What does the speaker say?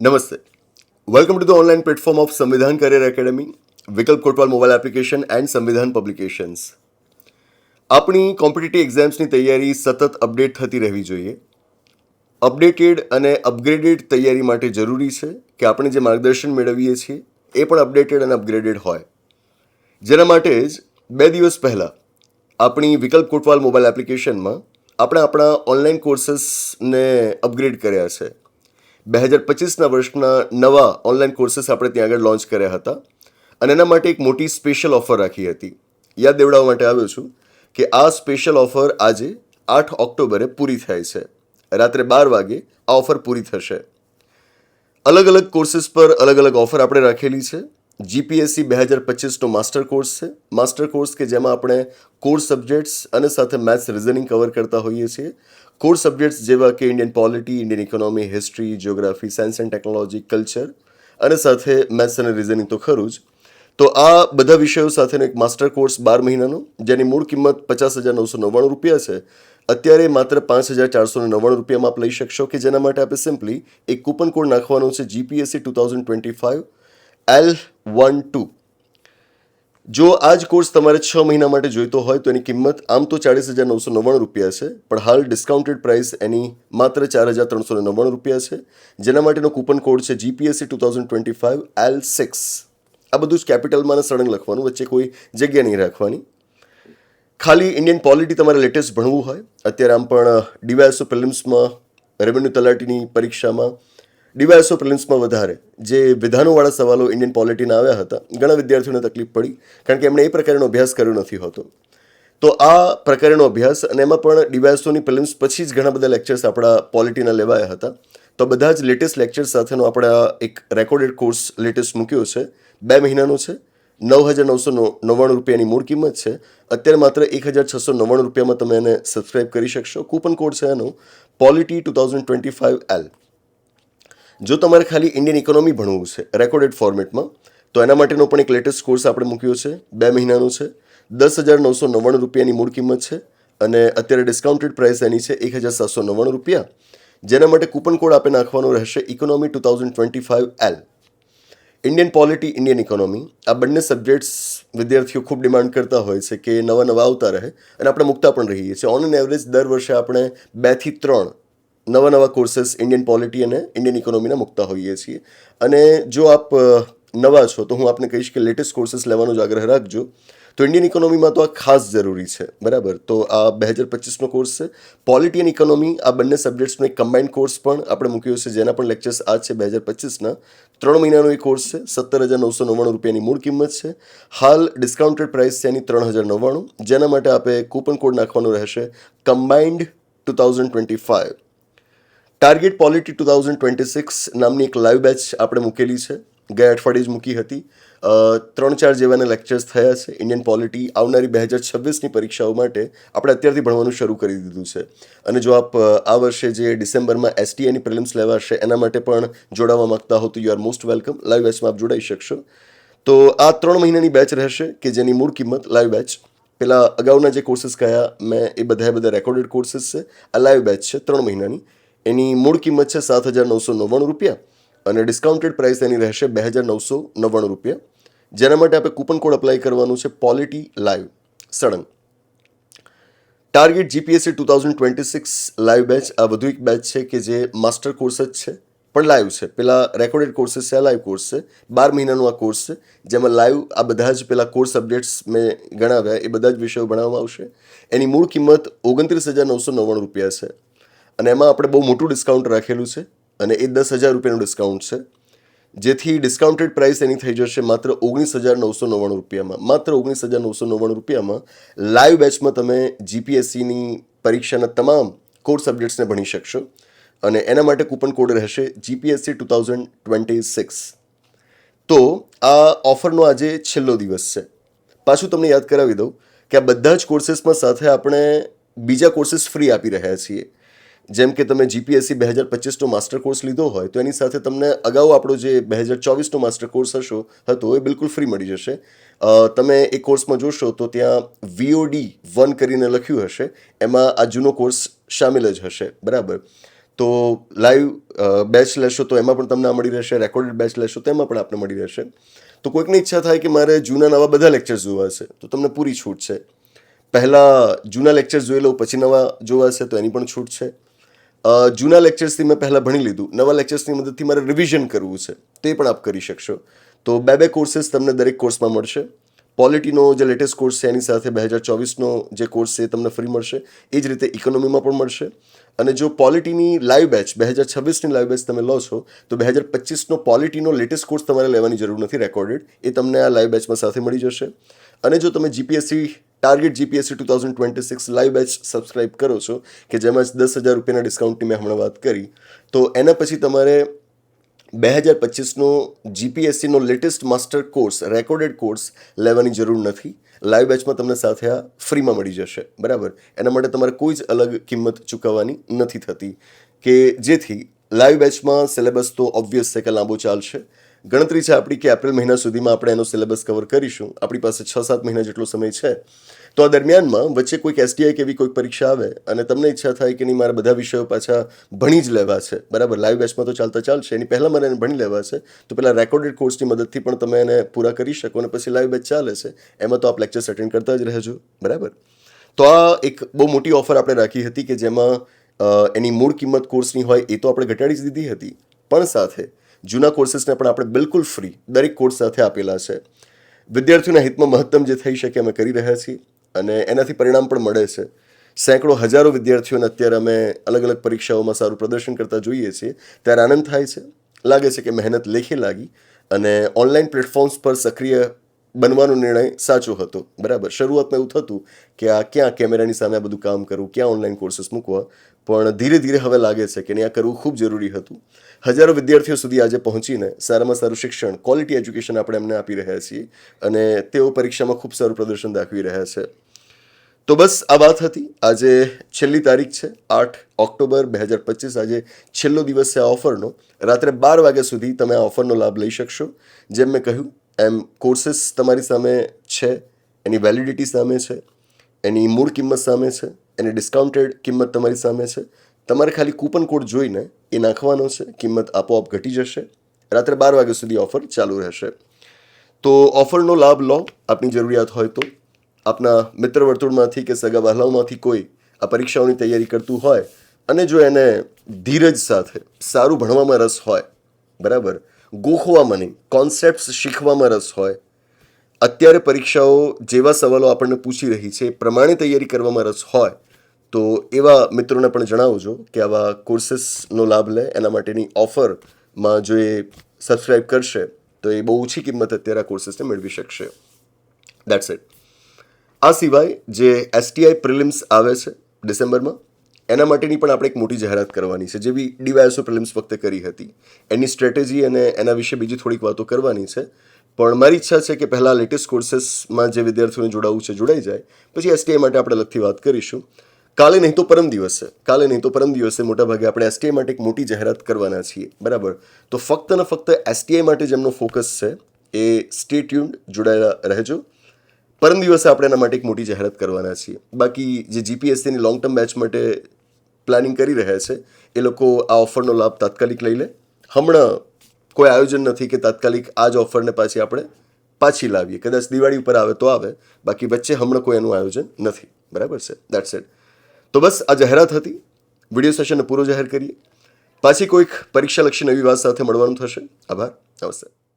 નમસ્તે welcome to the online platform of Samvidhan career academy Vikalp Kotwal mobile application and Samvidhan publications આપણી competitive એક્ઝામ્સની તૈયારી સતત update થતી રહેવી જોઈએ. અપડેટેડ અને અપગ્રેડેડ તૈયારી માટે જરૂરી છે કે આપણે જે માર્ગદર્શન મેળવીએ છીએ એ પણ અપડેટેડ અને અપગ્રેડેડ હોય. જેના માટે જ બે દિવસ પહેલાં આપણી વિકલ્પ કોટવાલ મોબાઈલ એપ્લિકેશનમાં આપણે આપણા ઓનલાઈન કોર્સીસને અપગ્રેડ કર્યા છે. બે હજાર પચીસના વર્ષના નવા ઓનલાઈન કોર્સીસ આપણે ત્યાં આગળ લોન્ચ કર્યા હતા. અને એના માટે એક મોટી સ્પેશિયલ ઓફર રાખી હતી. યાદ દેવડાવવા માટે આવ્યો છું કે આ સ્પેશિયલ ઓફર આજે આઠ ઓક્ટોબરે પૂરી થાય છે. રાત્રે બાર વાગે આ ઓફર પૂરી થશે. અલગ અલગ કોર્સીસ પર અલગ અલગ ઓફર આપણે રાખેલી છે. જીપીએસસી બે હજાર પચીસનો માસ્ટર કોર્સ છે. માસ્ટર કોર્સ કે જેમાં આપણે કોર્સ સબ્જેક્ટ્સ અને સાથે મેથ્સ રિઝનિંગ કવર કરતા હોઈએ છીએ. કોર સબ્જેક્ટ્સ જેવા કે Indian polity Indian economy history geography science and technology culture અને સાથે મેથ્સ અને રિઝનિંગ તો ખરું જ. તો આ બધા વિષયો સાથેનો એક માસ્ટર કોર્સ બાર મહિનાનો, જેની મૂળ કિંમત પચાસ હજાર નવસો નવ્વાણું રૂપિયા છે. અત્યારે માત્ર પાંચ હજાર ચારસો નવ્વાણું રૂપિયામાં આપ લઈ શકશો કે જેના માટે આપણે સિમ્પલી એક કૂપન કોડ નાખવાનો છે GPSC two thousand twenty five L one two જો આ જ કોર્સ તમારે છ મહિના માટે જોઈતો હોય તો એની કિંમત આમ તો ચાળીસ હજાર નવસો નવ્વાણું રૂપિયા છે, પણ હાલ ડિસ્કાઉન્ટેડ પ્રાઇસ એની માત્ર ચાર હજાર ત્રણસો નવ્વાણું રૂપિયા છે. જેના માટેનો કૂપન કોડ છે GPSC two thousand twenty five L six આ બધું જ કેપિટલમાં સળંગ લખવાનું, વચ્ચે કોઈ જગ્યા નહીં રાખવાની. ખાલી ઇન્ડિયન પોલિટી તમારે લેટેસ્ટ ભણવું હોય. અત્યારે આમ પણ ડીવાયસો પ્રિલિમ્સમાં રેવન્યુ તલાટીની પરીક્ષામાં ડીવાયએસઓ પ્રિલિમ્સમાં વધારે. જે વિધાનોવાળા સવાલો ઇન્ડિયન પોલિટીના આવ્યા હતા, ઘણા વિદ્યાર્થીઓને તકલીફ પડી, કારણ કે એમણે એ પ્રકારનો અભ્યાસ કર્યો નથી હોતો. તો આ પ્રકારનો અભ્યાસ અને એમાં પણ ડીવાયસોની પ્રિલિમ્સ પછી જ ઘણા બધા લેક્ચર્સ આપણા પોલિટીના લેવાયા હતા. તો બધા જ લેટેસ્ટ લેક્ચર્સ સાથેનો આપણે એક રેકોર્ડેડ કોર્સ લેટેસ્ટ મૂક્યો છે. બે મહિનાનો છે. નવ હજાર નવસો નવ્વાણું રૂપિયાની મૂળ કિંમત છે. અત્યારે માત્ર એક હજાર છસો નવ્વાણું રૂપિયામાં તમે એને સબસ્ક્રાઇબ કરી શકશો. કૂપન કોડ છે એનો, polity two thousand twenty five L. જો તમારે ખાલી ઇન્ડિયન ઇકોનોમી ભણવું છે રેકોર્ડેડ ફોર્મેટમાં તો એના માટેનો પણ એક લેટેસ્ટ કોર્સ આપણે મૂક્યો છે, બે મહિનાનો છે. દસ હજાર નવસો નવ્વાણું રૂપિયાની મૂળ કિંમત છે અને અત્યારે ડિસ્કાઉન્ટેડ પ્રાઇસ એની છે એક હજાર સાતસો નવ્વાણું રૂપિયા. જેના માટે કૂપન કોડ આપે નાખવાનો રહેશે economy two thousand twenty five L Indian polity Indian economy આ બંને સબ્જેક્ટ્સ વિદ્યાર્થીઓ ખૂબ ડિમાન્ડ કરતા હોય છે કે નવા નવા આવતા રહે અને આપણે મૂકતા પણ રહીએ છીએ. ઓન એન એવરેજ દર વર્ષે આપણે બેથી ત્રણ નવા નવા કોર્સિસ ઇન્ડિયન પોલિટી અને ઇન્ડિયન ઇકોનોમીના મૂકતા હોઈએ છીએ. અને જો આપ નવા છો, તો હું આપને કહીશ કે લેટેસ્ટ કોર્સિસ લેવાનો જ આગ્રહ રાખજો. તો ઇન્ડિયન ઇકોનોમીમાં તો આ ખાસ જરૂરી છે, બરાબર? તો આ બે હજાર પચીસનો કોર્સ છે. પોલિટી એન્ડ ઇકોનોમી આ બંને સબ્જેક્ટ્સનો એક કમ્બાઇન્ડ કોર્સ પણ આપણે મૂક્યો છે, જેના પણ લેક્ચર્સ આ છે બે હજાર પચીસના ત્રણ મહિનાનો એ કોર્સ છે, સત્તર હજાર નવસો નવ્વાણું રૂપિયાની મૂળ કિંમત છે. હાલ ડિસ્કાઉન્ટેડ પ્રાઇસ છે એની ત્રણ હજાર નવ્વાણું, જેના માટે આપે કૂપન કોડ નાખવાનો રહેશે combined two thousand twenty five target polity two thousand twenty six નામની એક લાઈવ બેચ આપણે મૂકેલી છે. ગયા અઠવાડિયે જ મૂકી હતી. ત્રણ ચાર જેવાના લેક્ચર્સ થયા છે. ઇન્ડિયન પોલિટી આવનારી બે હજાર છવ્વીસની પરીક્ષાઓ માટે આપણે અત્યારથી ભણવાનું શરૂ કરી દીધું છે. અને જો આપ આ વર્ષે જે ડિસેમ્બરમાં એસટીએની પ્રિલિમ્સ લેવાશે એના માટે પણ જોડાવા માગતા હો તો you are most welcome live બેચમાં આપ જોડાઈ શકશો. તો આ ત્રણ મહિનાની બેચ રહેશે કે જેની મૂળ કિંમત લાઈવ બેચ પહેલાં અગાઉના જે કોર્સીસ કયા, મેં એ બધા બધા રેકોર્ડેડ કોર્સીસ છે. આ લાઈવ બેચ છે ત્રણ મહિનાની. એની મૂળ કિંમત છે સાત હજાર નવસો નવ્વાણું રૂપિયા અને ડિસ્કાઉન્ટેડ પ્રાઇસ એની રહેશે બે હજાર નવસો નવ્વાણું રૂપિયા. જેના માટે આપણે કૂપન કોડ અપ્લાય કરવાનું છે પોલિટી લાઈવ સળંગ target GPSC two thousand twenty six live batch આ વધુ એક બેચ છે કે જે માસ્ટર કોર્સ જ છે, પણ લાઈવ છે. પેલા રેકોર્ડેડ કોર્સીસ છે લાઈવ કોર્સ છે. બાર મહિનાનો આ કોર્સ છે, જેમાં લાઈવ આ બધા જ પેલા કોર્સ સબ્જેક્ટ્સ મેં ગણાવ્યા, એ બધા જ વિષયો ભણાવવામાં આવશે. એની મૂળ કિંમત ઓગણત્રીસ હજાર નવસો નવ્વાણું રૂપિયા છે. અને એમાં આપણે બહુ મોટું ડિસ્કાઉન્ટ રાખેલું છે અને એ દસ હજાર રૂપિયાનું ડિસ્કાઉન્ટ છે. જેથી ડિસ્કાઉન્ટેડ પ્રાઇસ એની થઈ જશે માત્ર ઓગણીસ હજાર નવસો નવ્વાણું રૂપિયામાં. માત્ર ઓગણીસ હજાર નવસો નવ્વાણું રૂપિયામાં લાઈવ બેચમાં તમે જીપીએસસીની પરીક્ષાના તમામ કોર્સ સબ્જેક્ટ્સને ભણી શકશો. અને એના માટે કૂપન કોડ રહેશે GPSC two thousand twenty six તો આ ઓફરનો આજે છેલ્લો દિવસ છે. પાછું તમને યાદ કરાવી દઉં કે આ બધા જ કોર્સીસમાં સાથે આપણે બીજા કોર્સીસ ફ્રી આપી રહ્યા છીએ. જેમ કે તમે જીપીએસસી બે હજાર પચીસનો માસ્ટર કોર્સ લીધો હોય, તો એની સાથે તમને અગાઉ આપણો જે બે હજાર ચોવીસનો માસ્ટર કોર્સ હશો, હતો, એ બિલકુલ ફ્રી મળી જશે. તમે એ કોર્સમાં જોશો તો ત્યાં વીઓડી વન કરીને લખ્યું હશે, એમાં આ જૂનો કોર્સ શામેલ જ હશે, બરાબર? તો લાઈવ બેચ લેશો તો એમાં પણ તમને મળી રહેશે, રેકોર્ડેડ બેચ લેશો તો એમાં પણ આપને મળી રહેશે. તો કોઈકની ઈચ્છા થાય કે મારે જૂના નવા બધા લેક્ચર્સ જોવા છે તો તમને પૂરી છૂટ છે. પહેલાં જૂના લેક્ચર્સ જોઈ લઉં પછી નવા જોવા છે તો એની પણ છૂટ છે. જૂના લેક્ચર્સથી મેં પહેલાં ભણી લીધું. નવા લેક્ચર્સની મદદથી મારે રિવિઝન કરવું છે. તે પણ આપ કરી શકશો. તો બે બે કોર્સીસ તમને દરેક કોર્સમાં મળશે. પોલિટીનો જે લેટેસ્ટ કોર્સ છે, એની સાથે બે હજાર ચોવીસનો જે કોર્સ છે એ તમને ફ્રી મળશે. એ જ રીતે ઇકોનોમીમાં પણ મળશે. અને જો પોલિટીની લાઈવ બેચ બે હજાર છવ્વીસની લાઈવ બેચ તમે લો છો, તો બે હજાર પચીસનો પોલિટીનો લેટેસ્ટ કોર્સ તમારે લેવાની જરૂર નથી રેકોર્ડેડ એ તમને આ લાઈવ બેચમાં સાથે મળી જશે. અને જો તમે GPSC target GPSC two thousand twenty six live batch subscribe કરો છો, કે જેમાં દસ હજાર રૂપિયાના ડિસ્કાઉન્ટની મેં હમણાં વાત કરી. તો એના પછી તમારે બે હજાર પચીસનો જીપીએસસીનો latest master course recorded course લેવાની જરૂર નથી. લાઈવ બેચમાં તમને સાથે આ ફ્રીમાં મળી જશે. બરાબર? એના માટે તમારે કોઈ જ અલગ કિંમત ચૂકવવાની નથી થતી. કે જેથી લાઈવ બેચમાં સિલેબસ તો ઓબ્વિયસ છે કે લાંબો ચાલશે. ગણતરી છે આપણી કે એપ્રિલ મહિના સુધીમાં આપણે એનો સિલેબસ કવર કરીશું. આપણી પાસે છ સાત મહિના જેટલો સમય છે. તો આ દરમિયાનમાં વચ્ચે કોઈક એસટીઆઈ કે એવી કોઈક પરીક્ષા આવે અને તમને ઈચ્છા થાય કે નહીં, મારે બધા વિષયો પાછા ભણી જ લેવા છે. બરાબર? લાઈવ બેચમાં તો ચાલતા ચાલશે. એની પહેલાં મારે એને ભણી લેવા છે. તો પેલા રેકોર્ડેડ કોર્સની મદદથી પણ તમે એને પૂરા કરી શકો અને પછી લાઈવ બેચ ચાલે છે. એમાં તો આપ લેક્ચર્સ અટેન્ડ કરતા જ રહેજો. બરાબર? તો આ એક બહુ મોટી ઓફર આપણે રાખી હતી કે જેમાં એની મૂળ કિંમત કોર્સની હોય એ તો આપણે ઘટાડી જ દીધી હતી. પણ સાથે જૂના કોર્સીસને પણ આપણે બિલકુલ ફ્રી દરેક કોર્સ સાથે આપેલા છે. વિદ્યાર્થીઓના હિતમાં મહત્તમ જે થઈ શકે અમે કરી રહ્યા છીએ અને એનાથી પરિણામ પણ મળે છે. સેંકડો હજારો વિદ્યાર્થીઓને અત્યારે અમે અલગ અલગ પરીક્ષાઓમાં સારું પ્રદર્શન કરતા જોઈએ છીએ. ત્યારે આનંદ થાય છે. લાગે છે કે મહેનત લેખે લાગી અને ઓનલાઈન પ્લેટફોર્મ્સ પર સક્રિય બનવાનો નિર્ણય સાચો હતો. બરાબર. શરૂઆતમાં એવું થતું કે આ ક્યાં કેમેરાની સામે આ બધું કામ કરવું, ક્યાં ઓનલાઈન કોર્સીસ મૂકવા, પણ ધીરે ધીરે હવે લાગે છે કે આ કરવું ખૂબ જરૂરી હતું. હજારો વિદ્યાર્થીઓ સુધી આજે પહોંચીને સારામાં સારું શિક્ષણ ક્વોલિટી એજ્યુકેશન આપણે એમને આપી રહ્યા છીએ અને તેઓ પરીક્ષામાં ખૂબ સારું પ્રદર્શન દાખવી રહ્યા છે. તો બસ આ વાત હતી. આજે છેલ્લી તારીખ છે, આઠ ઓક્ટોબર બે હજાર પચીસ. આજે છેલ્લો દિવસ છે આ ઓફરનો રાત્રે બાર વાગ્યા સુધી તમે આ ઓફરનો લાભ લઈ શકશો. જેમ મેં કહ્યું, એમ કોર્સીસ તમારી સામે છે, એની વેલિડિટી સામે છે, એની મૂળ કિંમત સામે છે, એની ડિસ્કાઉન્ટેડ કિંમત તમારી સામે છે. તમારે ખાલી કૂપન કોડ જોઈને એ નાખવાનો છે. કિંમત આપોઆપ ઘટી જશે. રાત્રે બાર વાગ્યા સુધી ઓફર ચાલુ રહેશે. તો ઓફરનો લાભ લો. આપની જરૂરિયાત હોય તો. આપના મિત્ર વર્તુળમાંથી કે સગા વહાલાઓમાંથી કોઈ આ પરીક્ષાઓની તૈયારી કરતું હોય અને જો એને ધીરજ સાથે સારું ભણવામાં રસ હોય, બરાબર, ગોખવામાં નહીં કોન્સેપ્ટ શીખવામાં રસ હોય, અત્યારે પરીક્ષાઓ જેવા સવાલો આપણને પૂછી રહી છે, એ પ્રમાણે તૈયારી કરવામાં રસ હોય તો એવા મિત્રોને પણ જણાવજો કે આવા કોર્સીસનો લાભ લે, એના માટેની ઓફરમાં જો એ સબસ્ક્રાઈબ કરશે, તો એ બહુ ઓછી કિંમત અત્યારે આ કોર્સીસને મેળવી શકશે. દેટ્સ ઇટ આ સિવાય જે એસટીઆઈ પ્રિલિમ્સ આવે છે ડિસેમ્બરમાં, એના માટેની પણ આપણે એક મોટી જાહેરાત કરવાની છે જેવી ડીવાયએસઓ પ્રિલિમ્સ વખતે કરી હતી. એની સ્ટ્રેટેજી અને એના વિશે બીજી થોડીક વાતો કરવાની છે. પણ મારી ઈચ્છા છે કે પહેલાં લેટેસ્ટ કોર્સીસમાં જે વિદ્યાર્થીઓને જોડાવું છે, જોડાઈ જાય. પછી એસટીઆઈ માટે આપણે અલગથી વાત કરીશું. કાલે નહીં તો પરમ દિવસે. કાલે નહીં તો પરમ દિવસે મોટાભાગે આપણે એસટીઆઈ માટે એક મોટી જાહેરાત કરવાના છીએ. બરાબર? તો ફક્ત ને ફક્ત એસટીઆઈ માટે જેમનો ફોકસ છે એ સ્ટે ટ્યુન્ડ જોડાયેલા રહેજો. પરમ દિવસે આપણે એના માટે એક મોટી જાહેરાત કરવાના છીએ. બાકી જે જીપીએસસીની લોંગ ટર્મ બેચ માટે પ્લાનિંગ કરી રહ્યા છે, એ લોકો આ ઓફરનો લાભ તાત્કાલિક લઈ લે. હમણાં કોઈ આયોજન નથી કે તાત્કાલિક આ જ ઓફરને પાછી આપણે પાછી લાવીએ. કદાચ દિવાળી ઉપર આવે તો આવે. બાકી વચ્ચે હમણાં કોઈ એનું આયોજન નથી. બરાબર છે? દેટ્સ ઇટ તો બસ આ જાહેરાત હતી. વીડિયો સેશનને પૂરો જાહેર કરીએ. પાછી કોઈક પરીક્ષાલક્ષી નવી વાત સાથે મળવાનું થશે. આભાર. નમસ્તે.